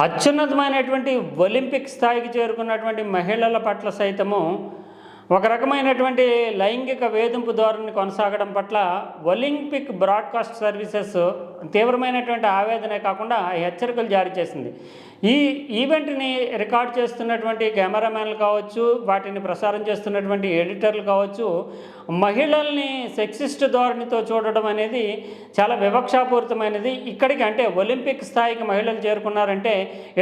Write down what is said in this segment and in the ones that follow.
అత్యున్నతమైనటువంటి ఒలింపిక్ స్థాయికి చేరుకున్నటువంటి మహిళల పట్ల సైతము ఒక రకమైనటువంటి లైంగిక వేధింపు ధోరణి కొనసాగడం పట్ల ఒలింపిక్ బ్రాడ్కాస్ట్ సర్వీసెస్ తీవ్రమైనటువంటి ఆవేదనే కాకుండా హెచ్చరికలు జారీ చేసింది. ఈ ఈవెంట్ని రికార్డ్ చేస్తున్నటువంటి కెమెరామ్యాన్లు కావచ్చు వాటిని ప్రసారం చేస్తున్నటువంటి ఎడిటర్లు కావచ్చు మహిళల్ని సెక్సిస్ట్ ధోరణితో చూడడం అనేది చాలా వివక్షాపూరితమైనది. ఇక్కడికి అంటే ఒలింపిక్ స్థాయికి మహిళలు చేరుకున్నారంటే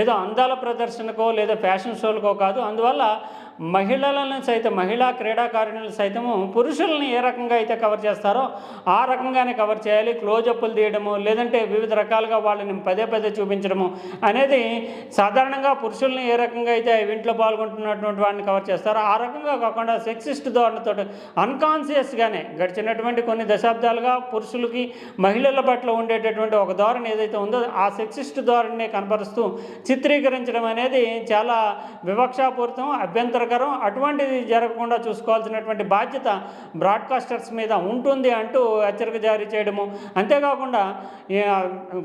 ఏదో అందాల ప్రదర్శనకో లేదా ఫ్యాషన్ షోలకో కాదు. అందువల్ల మహిళలను సైతం మహిళా క్రీడాకారిణులు సైతము పురుషుల్ని ఏ రకంగా అయితే కవర్ చేస్తారో ఆ రకంగానే కవర్ చేయాలి. క్లోజప్లు తీయడము లేదంటే వివిధ రకాలుగా వాళ్ళని పదే పదే చూపించడము అనేది సాధారణంగా పురుషుల్ని ఏ రకంగా అయితే ఇంట్లో పాల్గొంటున్నటువంటి వాడిని కవర్ చేస్తారో ఆ రకంగా కాకుండా సెక్సిస్ట్ ధోరణితో అన్కాన్షియస్గానే గడిచినటువంటి కొన్ని దశాబ్దాలుగా పురుషులకి మహిళల పట్ల ఉండేటటువంటి ఒక ధోరణి ఏదైతే ఉందో ఆ సెక్సిస్ట్ ధోరణిని కనపరుస్తూ చిత్రీకరించడం అనేది చాలా వివక్షాపూరితం అభ్యంతరకరం. అటువంటిది జరగకుండా చూసుకోవాల్సినటువంటి బాధ్యత బ్రాడ్కాస్టర్స్ మీద ఉంటుంది అంటూ హెచ్చరిక జారీ చేయడము. అంతేకాకుండా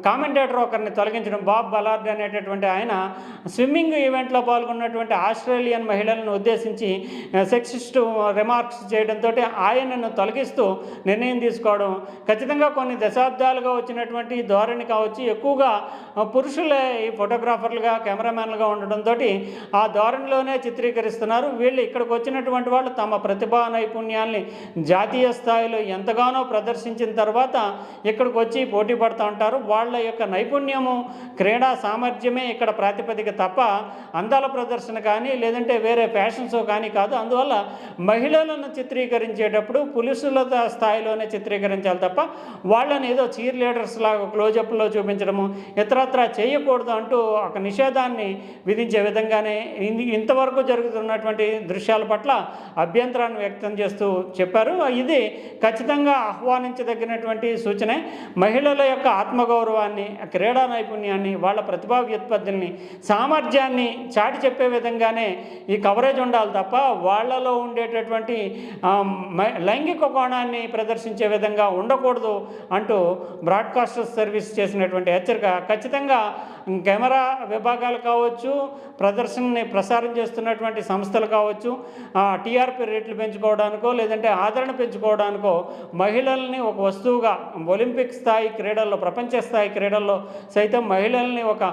కామెంటేటర్ ఒకరిని తొలగించడం బాబ్ బలార్డ్ అనేటటువంటి ఆయన స్విమ్మింగ్ ఈవెంట్లో పాల్గొన్నటువంటి ఆస్ట్రేలియన్ మహిళలను ఉద్దేశించి సెక్సిస్ట్ రిమార్క్స్ చేయడంతో ఆయనను తొలగిస్తూ నిర్ణయం తీసుకోవడం. ఖచ్చితంగా కొన్ని దశాబ్దాలుగా వచ్చినటువంటి ధోరణి కావచ్చు ఎక్కువగా పురుషులే ఈ ఫోటోగ్రాఫర్లుగా కెమెరామ్యాన్లుగా ఉండడంతో ఆ ధోరణిలోనే చిత్రీకరిస్తున్నారు. వీళ్ళు ఇక్కడికి వచ్చినటువంటి వాళ్ళు తమ ప్రతిభా నైపుణ్యాల్ని జాతీయ స్థాయిలో ఎంతగానో ప్రదర్శించిన తర్వాత ఇక్కడికి వచ్చి పోటీ పడుతూ ఉంటారు. వాళ్ళ యొక్క నైపుణ్యము క్రీడా సామర్థ్యమే ఇక్కడ ప్రాతిపదిక తప్ప అందాల ప్రదర్శన కానీ లేదంటే వేరే ఫ్యాషన్ షో కానీ కాదు. అందువల్ల మహిళలను చిత్రీకరించేటప్పుడు పులుసుల స్థాయిలోనే చిత్రీకరించాలి తప్ప వాళ్ళని ఏదో చీర్ లీడర్స్ లాగా క్లోజప్లో చూపించడము ఇతరత్రా చేయకూడదు అంటూ ఒక నిషేధాన్ని విధించే విధంగానే ఇంతవరకు జరుగుతున్నటువంటి దృశ్యాల పట్ల అభ్యంతరాన్ని వ్యక్తం చేస్తూ చెప్పారు. ఇది ఖచ్చితంగా ఆహ్వానించదగినటువంటి సూచనే. మహిళల యొక్క ఆత్మగౌరవాన్ని క్రీడా నైపుణ్యాన్ని వాళ్ళ ప్రతిభా వ్యుత్పత్తుల్ని సామర్థ్యాన్ని చాటి చెప్పే విధంగానే ఈ కవరేజ్ ఉండాలి తప్ప వాళ్ళలో ఉండేటటువంటి లైంగిక కోణాన్ని ప్రదర్శించే విధంగా ఉండకూడదు అంటూ బ్రాడ్కాస్టర్ సర్వీస్ చేసినటువంటి హెచ్చరిక. ఖచ్చితంగా కెమెరా విభాగాలు కావచ్చు ప్రదర్శనని ప్రసారం చేస్తున్నటువంటి సంస్థలు కావచ్చు టీఆర్పీ రేట్లు పెంచుకోవడానికో లేదంటే ఆదరణ పెంచుకోవడానికో మహిళల్ని ఒక వస్తువుగా ఒలింపిక్ స్థాయి క్రీడల్లో ప్రపంచ స్థాయి క్రీడల్లో సైతం మహిళల్ని ఒక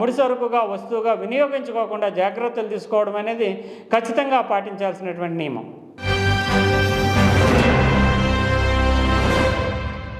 ముడిసరుకుగా వస్తువుగా వినియోగించుకోకుండా జాగ్రత్తలు తీసుకోవడం అనేది ఖచ్చితంగా పాటించాల్సినటువంటి నియమం.